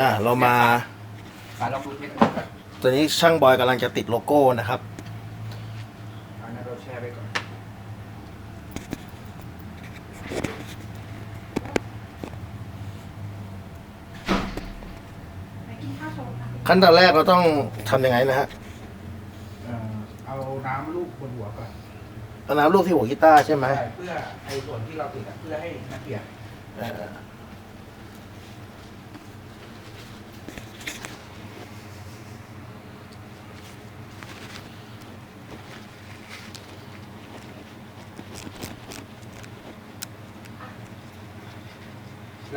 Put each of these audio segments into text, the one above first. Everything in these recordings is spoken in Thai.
อ่าเรามาอะลองดูเทสก่อนตอนนี้ช่างบอยกำลังจะติดโลโก้นะครับอันนั้นเราแชร์ไปก่อนขั้นตอนแรกเราต้องทำยังไงนะฮะเอ่อเอาน้ำลูบบนหัวก่อนเอาน้ำลูกที่หัวกีตาร์ใช่ไหม ใช่เพื่อไอ้ส่วนที่เราติดอะเพื่อให้มันเปียกเออ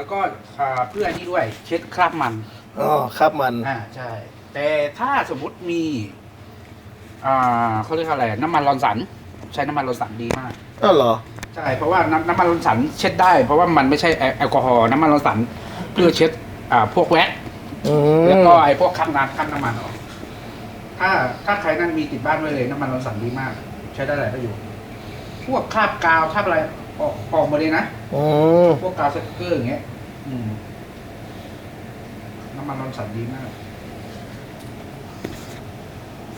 แล้วก็อ่าเพื่ออันนี้ด้วยเช็ดคราบมันอ๋อครับมัน อ่าใช่ แต่ถ้าสมมุติมี อ่าเขาเรียกอะไรน้ำมันรอนสัน ใช้น้ำมันรอนสันดีมาก อ้าวเหรอ ใช่เพราะว่าน้ำน้ำมันรอนสันเช็ดได้ เพราะว่ามันไม่ใช่แอลแอลกอฮอล์น้ำมันรอนสันเพื่อเช็ดอ่าพวกแว็กอืมแล้วก็ไอ้พวกคั้นน้ำคั้นน้ำมันออกถ้าถ้าใครนั่นมีติดบ้านไว้เลย น้ำมันรอนสันดีมาก ใช้ได้หลายประโยชน์พวกคราบกาวคราบอะไรออกออกหมดเลยนะ อืมพวกกาวสติ๊กเกอร์อย่างเงี้ย อืมน้ำมันรอนสันดีมาก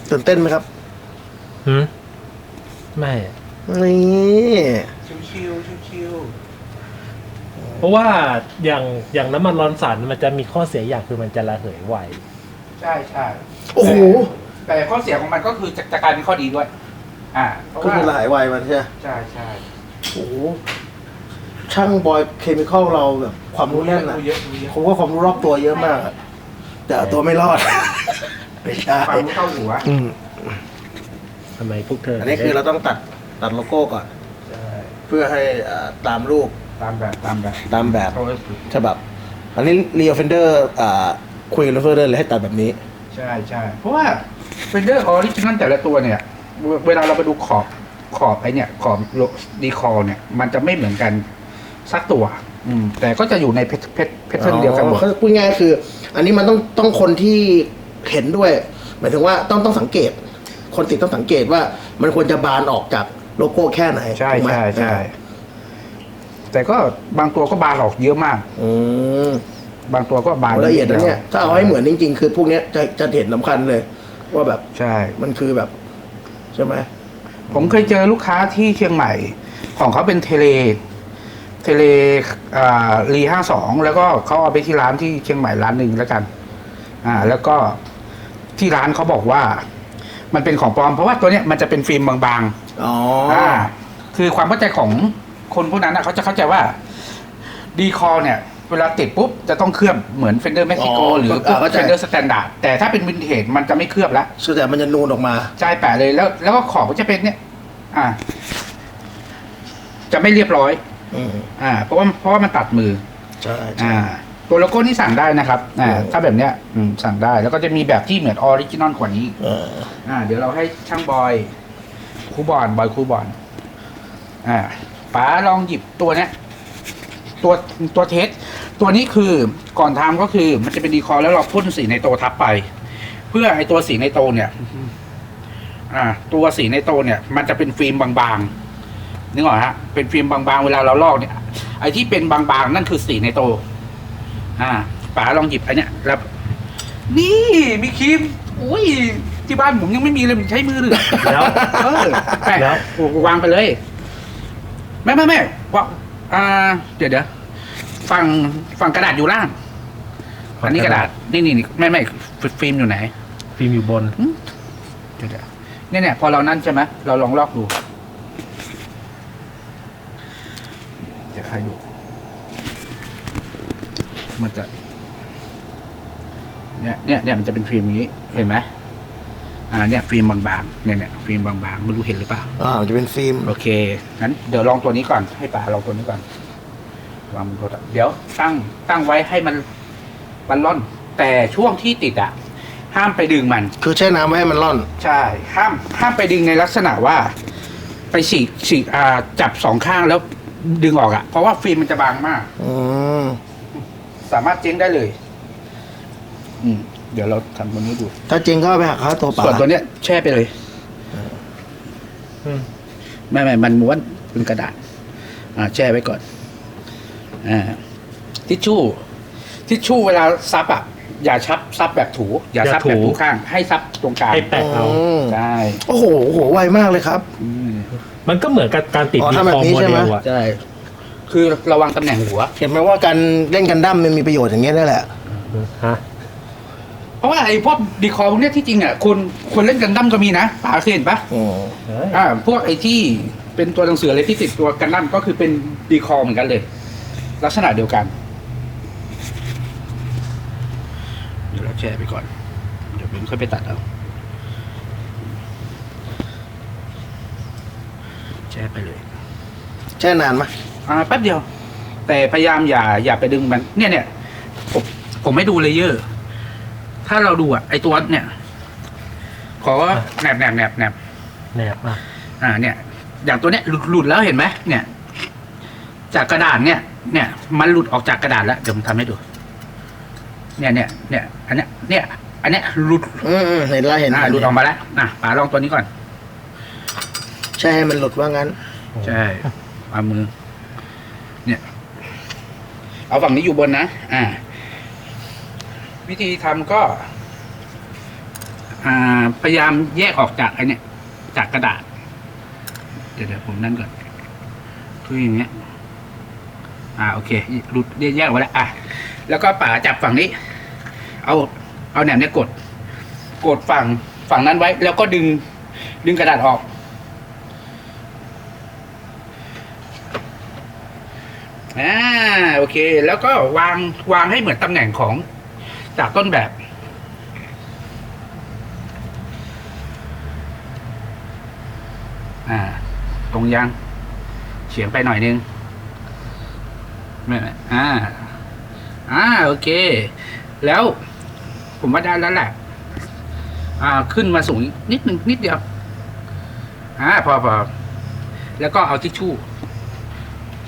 ตื่นเต้นไหมครับ หืมไม่ นี่ชิวชิวชิวชิวเพราะว่าอย่างอย่างน้ำมันร้อนสันมันจะมีข้อเสียอย่างคือมันจะระเหยไวๆใช่ใช่โอ้โหแต่แต่ข้อเสียของมันก็คือจะจะกลายเป็นข้อดีด้วย อ่าเพราะก็ว่าคือหลายวัยมันใช่ไหมใช่ใช่โอ้โห ช่างบอยเคมีคอลเราแบบความรู้แน่นอะรู้เยอะรู้เยอะ ผมว่าความรู้รอบตัวเยอะมากอะแต่เอาตัวไม่รอด ไม่ใช่ความรู้เข้าหัวอืมทำไมพวกเธออัอันนี้คือเราต้องตัดตัดโลโก้ก่อน ใช่เพื่อให้อ่าตามรูปตามแบบตามแบบตามแบบเขาก็ฉบับ อันนี้เรียลเฟนเดอร์คุยกับเฟนเดอร์เลยให้ตัดแบบนี้ ใช่ใช่เพราะว่าเฟนเดอร์ออริจินัลแต่ละตัวเนี่ย เวเวลาเราไปดูขอบขอบไอเนี่ยขอบดีคอเนี่ย มันจะไม่เหมือนกัน สักตัว อืม แต่ก็จะอยู่ในเพชรเพชรเพชรเดียวกันหมด อ๋อพูดง่ายๆคือ อันนี้มันต้องต้องคนที่เห็นด้วย หมายถึงว่าต้องต้องสังเกต คนติดต้องสังเกตว่ามันควรจะบานออกจากโลโก้แค่ไหนใช่ถูกไหมใช่ใช่ แต่ก็บางตัวก็บานออกเยอะมาก อืมบางตัวก็บานละเอียดนะเนี่ย ถ้าเอาให้เหมือนจริง ๆ คือพวกเนี้ยจะจะเห็นสำคัญเลย ว่าแบบใช่ มันคือแบบ ใช่ไหมผมเคยเจอลูกค้าที่เชียงใหม่ ของเขาเป็นเทเล เทเลอ่ารีห้าสองแล้วก็เขาเอาไปที่ร้านที่เชียงใหม่ร้านหนึ่งแล้วกัน อ่า แล้วก็ที่ร้านเขาบอกว่า มันเป็นของปลอมเพราะว่าตัวเนี้ยมันจะเป็นฟิล์มบางอ๋อๆอ่าคือความเข้าใจของคนพวกนั้นนะเขาจะเข้าใจว่าดีคอเนี่ย เวลาติดปุ๊บ จะต้องเคลือบเหมือนเฟนเดอร์เม็กซิโกอ๋อหรืออ่าเข้าใจเฟนเดอร์สแตนดาร์ดแต่ถ้าเป็นวินเทจมันจะไม่เคลือบแล้วส่วนใหญ่มันจะนูนออกมาใช่แปะเลยแล้ว แล้วก็ขอบก็จะเป็นเนี่ย อ่า จะไม่เรียบร้อย อืมอ่า เพราะว่าเพราะว่ามันตัดมือ ใช่ใช่ อ่า ตัวโลโก้นี่สั่งได้นะครับ อ่า อืม ถ้าแบบเนี้ยอืมสั่งได้ แล้วก็จะมีแบบที่เหมือนออริจินอลกว่านี้ เอออ่า เดี๋ยวเราให้ช่างบอยครูบอลบอยครูบอลอ่าป๋าลองหยิบตัวเนี้ยตัวตัวเทสตัวนี้คือก่อนทำก็คือ มันจะเป็นดีคอร์แล้วเราพ่นสีในโตทับไป เพื่อไอตัวสีในโตเนี่ย อ่า ตัวสีในโตเนี่ย มันจะเป็นฟิล์มบางๆ นึกออกฮะเป็นฟิล์มบางๆเวลาเราลอกเนี่ย ไอที่เป็นบางๆนั่นคือสีในโต อ่าป๋าลองหยิบไอเนี้ยแล้วนี่มีครีมอุ้ยที่บ้านผมยังไม่มีเลยผมใช้มือเลยแล้วเออแปะแล้ววางไปเลยไม่ไม่ไม่วางอ่า เดี๋ยวเดี๋ยวฝั่งฝั่งกระดาษอยู่ล่างอันนี้กระดาษนี่นี่นี่ไม่ไม่ฟิล์มอยู่ไหน ฟิล์มอยู่บนเดี๋ยวเดี๋ยวเนี่ยเนี่ยพอเรานั่นใช่ไหมเราลองลอกดู เดี๋ยวใครดูมันจะ เนี่ยเนี่ยเนี่ยมันจะเป็นฟิล์มอย่างนี้ เห็นไหมอ่าเนี่ยฟิล์มบางๆเนี่ยเนี่ยฟิล์มบางๆไม่รู้เห็นหรือเปล่าอ่ามันจะเป็นฟิล์มโอเคงั้นเดี๋ยวลองตัวนี้ก่อนให้ป๋าลองตัวนี้ก่อนวางบนโทรศัพท์เดี๋ยวตั้งตั้งไว้ให้มันมันร่อน แต่ช่วงที่ติดอะ ห้ามไปดึงมัน คือแช่น้ำไว้ให้มันร่อน ใช่ ห้ามห้ามไปดึงในลักษณะว่า ไปฉีกฉีกอ่าจับสองข้างแล้ว ดึงออกอะ่ะ เพราะว่าฟิล์มมันจะบางมาก อืมสามารถเจ๊งได้เลย อืมเดี๋ยวเราทำตัวนี้ดู ถ้าจริงก็เอาไปหักค่าตัวเปล่าส่วนตัวเนี้ยแช่ไปเลย อืม ไม่ไม่มันม้วนเป็นกระดาษ อ่า แช่ไว้ก่อน อ่า ทิชชู่ ทิชทิชชู่เวลาซับอะ อย่าชับซับแบบถู อย่าซับอย่าถูแบบถูข้าง ให้ซับตรงกลางให้แปะเอา อืมใช่ โอ้โหโอ้โหไวมากเลยครับ อืม มันก็เหมือนกับการติดอ๋อดีทำแบคอบนี้โมใช่เดไหม ลอะใช่ คือระวังตำแหน่งหัว เห็นไหมว่าการเล่นกันดั้มมันมีประโยชน์อย่างเงี้ยนั่นแหละ ฮะเพราะว่าไอ้พวกดีคอพวกเนี้ยที่จริงอะคนคนเล่นกันดั้มก็มีนะป๋าเคยเห็นปะอืมเฮ้ยอ่าพวกไอ้ที่เป็นตัวหนังสืออะไรที่ติดตัวกันดั้มก็คือเป็นดีคอเหมือนกันเลย ลักษณะเดียวกัน เดี๋ยวเราแชร์ไปก่อน เดี๋ยวผมค่อยไปตัดเอา แชร์ไปเลย แช่นานไหมอ่าแป๊บเดียว แต่พยายามอย่าอย่าไปดึงมัน เนี่ยเนี่ยผมผมไม่ดูเลเยอร์ ถ้าเราดูอะไอตัวเนี่ย ขอแหนบแหนบแหนบแหนบแนบอะอ่า เนี่ย อย่างตัวเนี้ยหลุดหลุดแล้วเห็นไหมเนี่ย จากกระดาษเนี่ย เนี่ย มันหลุดออกจากกระดาษแล้วเดี๋ยวผมทำให้ดู เนี่ยเนี่ยเนี่ยอันเนี้ยเนี่ย อันเนี้ยหลุด อืมอืมเห็นแล้วเห็นอ่าหลุดออกมาแล้วอะป๋าลองตัวนี้ก่อน แช่ให้มันหลุดว่างั้น ใช่เอามือ เนี่ย เอาฝั่งนี้อยู่บนนะ อ่า วิธีทำก็ อ่า พยายามแยกออกจากไอเนี่ย จากกระดาษ เดี๋ยวเดี๋ยวผมนั่นก่อนคืออย่างเงี้ย อ่า โอเค หลุดแยกออกมาแล้ว อะ แล้วก็ป่าจับฝั่งนี้ เอา เอาแหนมเนี่ยกด กดฝั่งฝั่งนั้นไว้ แล้วก็ดึง ดึงกระดาษออก อ่าโอเค แล้วก็วางวางให้เหมือนตำแหน่งของจากต้นแบบ อ่า ตรงยังเฉียงไปหน่อยนึงไม่ไม่อ่า อ่า โอเค แล้ว ผมว่าได้แล้วแหละ อ่า ขึ้นมาสูงนิดนึงนิดเดียว อ่า พอพอแล้วก็เอาทิชชู่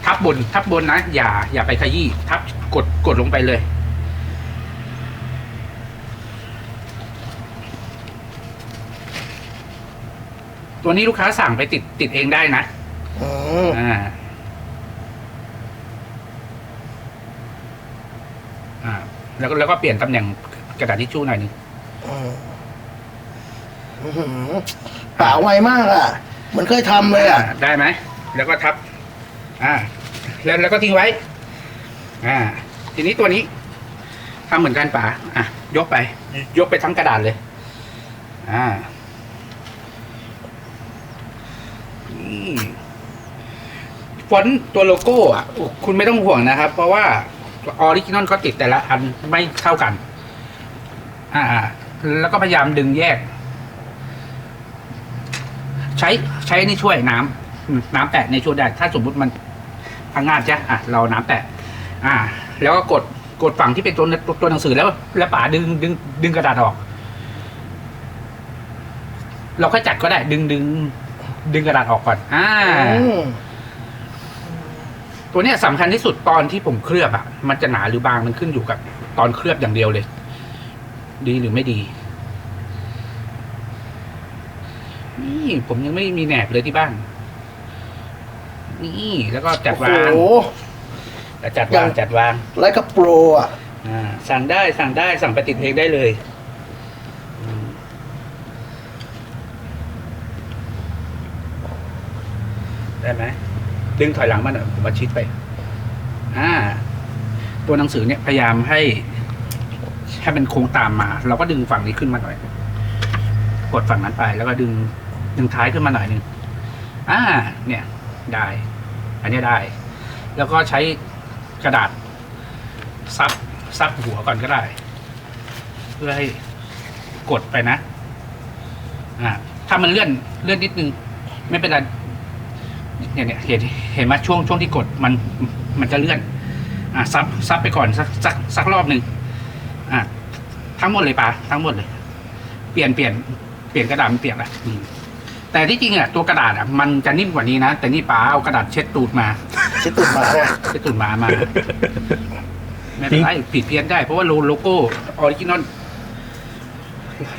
ทับบนทับบนนะอย่า อย่าไปขยี้ทับกดกดลงไปเลย ตัวนี้ลูกค้าสั่งไปติดติดเองได้นะอืมอ่าอ่า แล้วก็แล้วก็เปลี่ยนตำแหน่งกระดาษทิชชู่หน่อยหนึงอืมอื้อหือป่าไวมากอะเหมือนเคยทำเลยอะาได้ไหม แล้วก็ทับ อ่า แล้วแล้วก็ทิ้งไว้ อ่า ทีนี้ตัวนี้ทำเหมือนกันป๋าอะ ยกไป ยกไปทั้งกระดาษเลย อ่าฟอนต์ตัวโลโก้อะ คุณไม่ต้องห่วงนะครับ เพราะว่าออริจินอลเขาติดแต่ละอันไม่เท่ากัน อ่า แล้วก็พยายามดึงแยก ใช้ใช้ในช่วยน้ำน้ำแตะในช่วยได้ ถ้าสมมุติมัน พังงาดใช่อะเราน้ำแตะอ่า แล้วก็กดกดฝั่งที่เป็นตัวตัวหนังสือแล้ว แล้วป๋าดึงดึงดึงกระดาษออก เราค่อยจัดก็ได้ ดึงดึง ดึงกระดาษออกก่อน อ่า ตัวเนี้ยสำคัญที่สุดตอนที่ผมเคลือบอะ มันจะหนาหรือบางมันขึ้นอยู่กับ ตอนเคลือบอย่างเดียวเลย ดีหรือไม่ดีนี่ผมยังไม่มีแหนบเลยที่บ้าน นี่แล้วก็จัดโอ้วางโหแต่จัดยัวางงจัดวางไลค์กับโปรอะ อ่าสั่งได้สั่งได้สั่งไปติดเองได้เลยอืมได้ไหมดึงถอยหลังมาหน่อยผมมาชิดไป อ่า ตัวหนังสือเนี่ยพยายามให้ให้มันโค้งตามมา เราก็ดึงฝั่งนี้ขึ้นมาหน่อย กดฝั่งนั้นไป แล้วก็ดึงดึงท้ายขึ้นมาหน่อยหนึ่งอ่า เนี่ย ได้ อันนี้ได้ แล้วก็ใช้กระดาษซับซับหัวก่อนก็ได้ เพื่อให้กดไปนะอ่าถ้ามันเลื่อนเลื่อนนิดนึง ไม่เป็นไรเนี่ยเนี่ยเห็นเห็นไหมช่วงช่วงที่กดมันมันจะเลื่อน อ่าซับซับไปก่อนสักสักสักรอบหนึ่งอ่าทั้งหมดเลยปะทั้งหมดเลย เปลี่ยนเปลี่ยนเปลี่ยนกระดาษเปลี่ยนละอืม แต่ที่จริงอะตัวกระดาษอะมันจะนิ่มกว่านี้นะ แต่นี่ป้าเอากระดาษเช็ดตูดมาเช็ดตุ่มมาเนี่ยเช็ดตูดมามาไม่เป็นไรผิดเพี้ยนได้เพราะว่าโลโลโก้ออริจินอล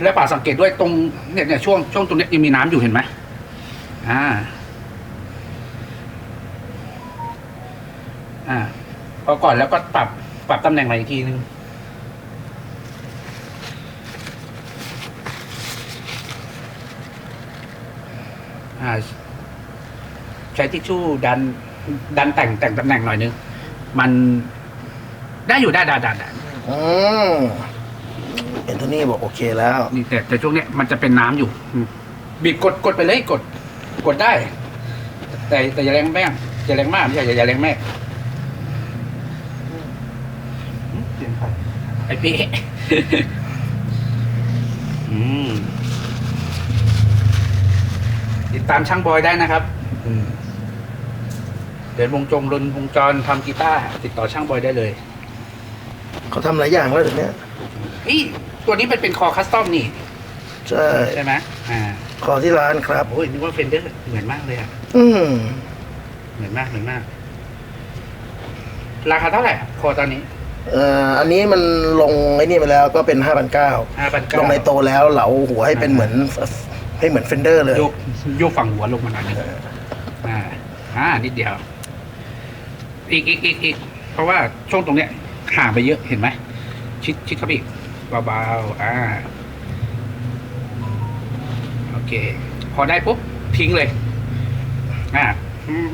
และป่าสังเกตด้วยตรงเนี่ยเนี่ยช่วงช่วงตรงเนี้ยยังมีน้ำอยู่เห็นไหมอ่า อ่าพอก่อนแล้วก็ปรับปรับตำแหน่งใหม่อีกทีนึง ใช้ทิชชู่ดัน ดันแต่งแต่งตำแหน่งหน่อยนึง มันได้อยู่ได้ได้ได้ได้อืมเอนโทนี่บอกโอเคแล้ว นี่แต่แต่ช่วงเนี้ยมันจะเป็นน้ำอยู่อืมบีบกดกดไปเลยกด กดได้ แต่แต่อย่าแรงแม่งอย่าแรงมากไม่ใช่อย่าอย่าแรงแม่อืมเปลี่ยนไฟไอพี่ อืม ติดตามช่างบอยได้นะครับอืมเดินวงจงรนวงจรทำกีตาร์ติดต่อช่างบอยได้เลยเขาทำหลายอย่างแล้วเดี๋ยวนี้เฮ้ยตัวนี้เป็นเป็นคอคัสตอมนี่ ใช่ใช่ไหมอ่าขอที่ร้านครับโอ้ยนึกว่าเฟนเดอร์เหมือนมากเลยอะอืมเหมือนมากเหมือนมาก ราคาเท่าไหร่คอตอนนี้เอ่ออันนี้มันลงไอ้นี่ไปแล้วก็เป็นห้าพันเก้าห้าพันเก้าลงในโตแล้วเหลาหัวให้เป็นเหมือน ให้เหมือนเฟนเดอร์เลยโยกโยกฝั่งหัวลงมาหน่อยนึงอ่าอ่านิดเดียว อีกอีกอีกอีกเพราะว่าช่วงตรงเนี้ยห่างไปเยอะเห็นไหมชิดชิดเข้าไปอีกเบาๆอ่าโอเค พอได้ปุ๊บทิ้งเลย อ่า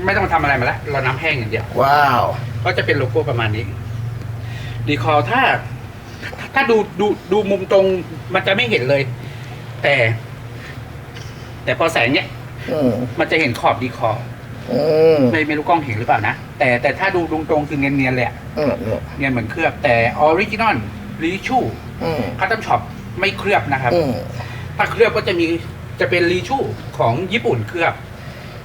ไม่ต้องทำอะไรมาแล้วเราน้ำแห้งอย่างเดียว ว้าว ก็จะเป็นโลโก้ประมาณนี้ ดีคอถ้า ถ้าดูดูดูมุมตรงมันจะไม่เห็นเลย แต่ แต่พอแสงเนี้ยอืมมันจะเห็นขอบดีคออืมไม่ไม่รู้กล้องเห็นหรือเปล่านะ แต่แต่ถ้าดูตรงๆคือเนียนๆเลยอะอืมเนี่ยเนียนเหมือนเคลือบแต่ออริจินอลรีชูอืมคัตตัมช็อปไม่เคลือบนะครับ อืมถ้าเคลือบก็จะมีจะเป็นรีชูของญี่ปุ่นเคลือบ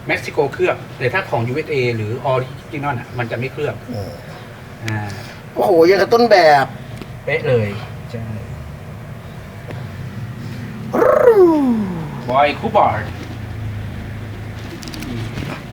เม็กซิโกเคลือบแต่ถ้าของ USA หรือออริจินอลอะมันจะไม่เคลือบอืมอ่าโอ้โหยังกับต้นแบบ เป๊ะเลยใช่ boy Hubbard.